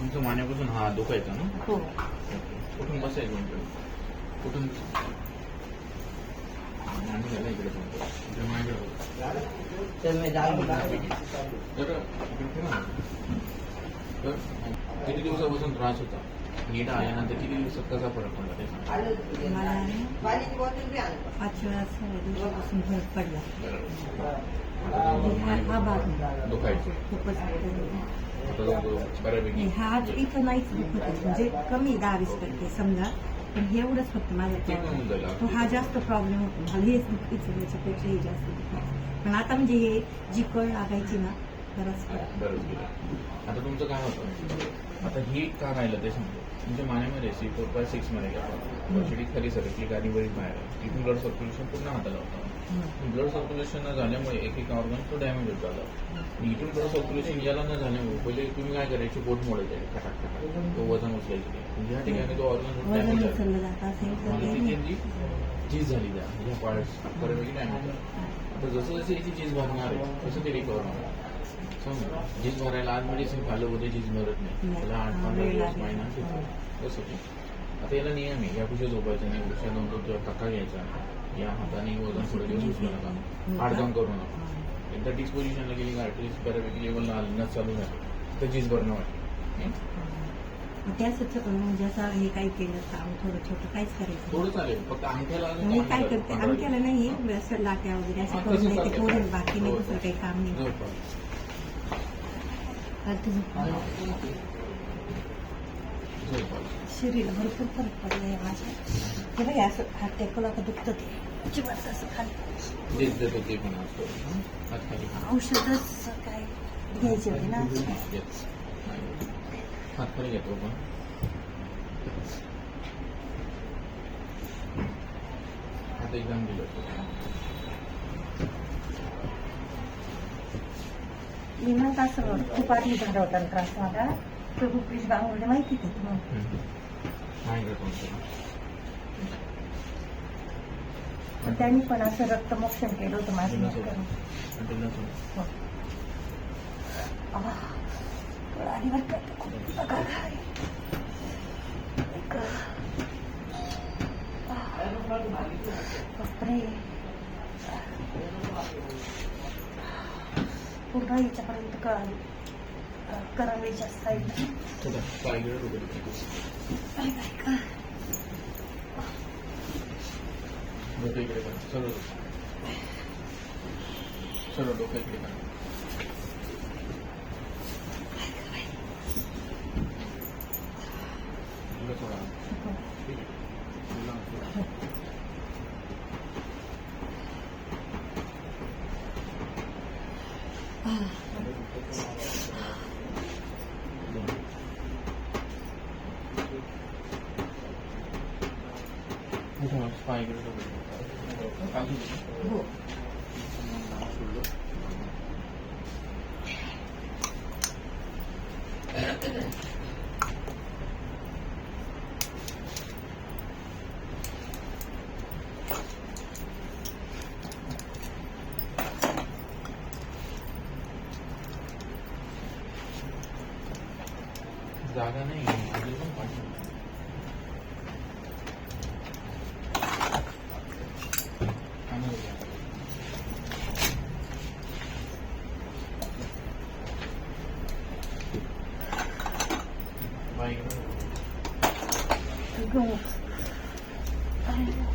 तुमचं मानेपासून हा दुखायचा ना? हो. कुठून बसायचं म्हणजे? कुठून? मांडी घाला इकडे पण. इकडे मांडी घाला. तर किती दिवसापासून त्रास होता? नीट आल्यानंतर किती दिवसात कसा फरक पडला? ते सांगा. मला ना पाच वेळा सहा दिवसापासून फरक पडला हा हा दुखायचं. बऱ्यापैकी नाही, हा इथं नाहीच दुखत आहे. म्हणजे कमी दहा वीस टक्के समजा. पण हे एवढंच फक्त माझा ते पण होऊन जाईल. हा जास्त प्रॉब्लेम होतो. मला हेच दुखीचं याच्यापेक्षा हे जास्त दुखायचं पण आता म्हणजे हे जी कळ लागायची ना गेलं. आता तुमचं काय होतं आता ही का राहिलं ते सांगतो? तुमच्या मानेमध्ये सी फोर बाय सिक्समध्ये ऑलरेडी खाली सरकली गाडी वरील बाहेर आहे. इथून ब्लड सर्क्युलेशन पूर्ण हाताला होतं. ब्लड सर्क्युलेशन न झाल्यामुळे एक एक ऑर्गन तो डॅमेज होत झाला इथून ब्लड सर्क्युलेशन याला न झाल्यामुळे पहिले तुम्ही काय करायचे? बोट मोडायचे. खटाक खटाक. तो वजन उचलायचे. ह्या ठिकाणी तो ऑर्गन डॅमेज झाला. त्या. ह्या पार्ट्स बऱ्यापैकी डॅमेज झाला. आता जसं जसं याची झीज भरणार आहे तसं ते रिकवर होणार. झीज भरायला आज मेडिसिन खाल्लं होते झीज भरत नाही. त्याला आठ हा, पंधरा दिवस. महिना तसं ते आता याला नियम आहे. या कुठे झोपायचं नाही उठल्या दोन तेव्हा टक्का घ्यायचा. या हाताने वजन थोडे दिवस उचलू नका हाडकाम करू नका. एकदा डिस्पोजिशनला गेली गार्टरीज बऱ्यापैकी लेवलला हलणं चालू झाली. तर झीज भरणं वाटतं मग त्याच म्हणजे असं हे काही केलं काम थोडं छोटं काहीच करायचं थोडं चालेल. फक्त अंगठ्याला अजून मी काम काय करते. अंगठ्याला नाही. असं लाट्या वगैरे असं हा, करून बाकी नाही हो. दुसरं काही काम नाही. झोपा. शरीराला भरपूर फरक पडलाय माझ्या. हे बघा असं हात टेकवला का दुखतं ते. अजिबात असं खाली औषधच काय घ्यायचे होते ना. हात घेतो पण हात एकदम दिलं मी म्हणत असं खूप आधी झाला होता त्रास मला प्रभू प्लीज गांगुर्डे माहिती का तुम्हाला नाही घेतो पण. पण त्यांनी पण असं रक्तमोक्षण केलं होतं माझं दिलं नीट करून. सोडून. दिलं सोडून. हो. आह, कळ आली बरं का खूप पगार आहे. एक, आह, बापरे पूर्ण याच्यापर्यंत कळाली करंगळीच्या साईडला थोडं पाय गिळत वगैरे. काय काय का डोकं इकडे करा. सरळ डोकं. इकडे सोडा. ठीक आहे. इकडे सोडा. उठा, पाय इकडे डोकं. खाली. हो सोडलं. जागा नाही अजून पण पाठवू. आणा उद्या. बाई इकडे. गो डोकं इकडे. पाच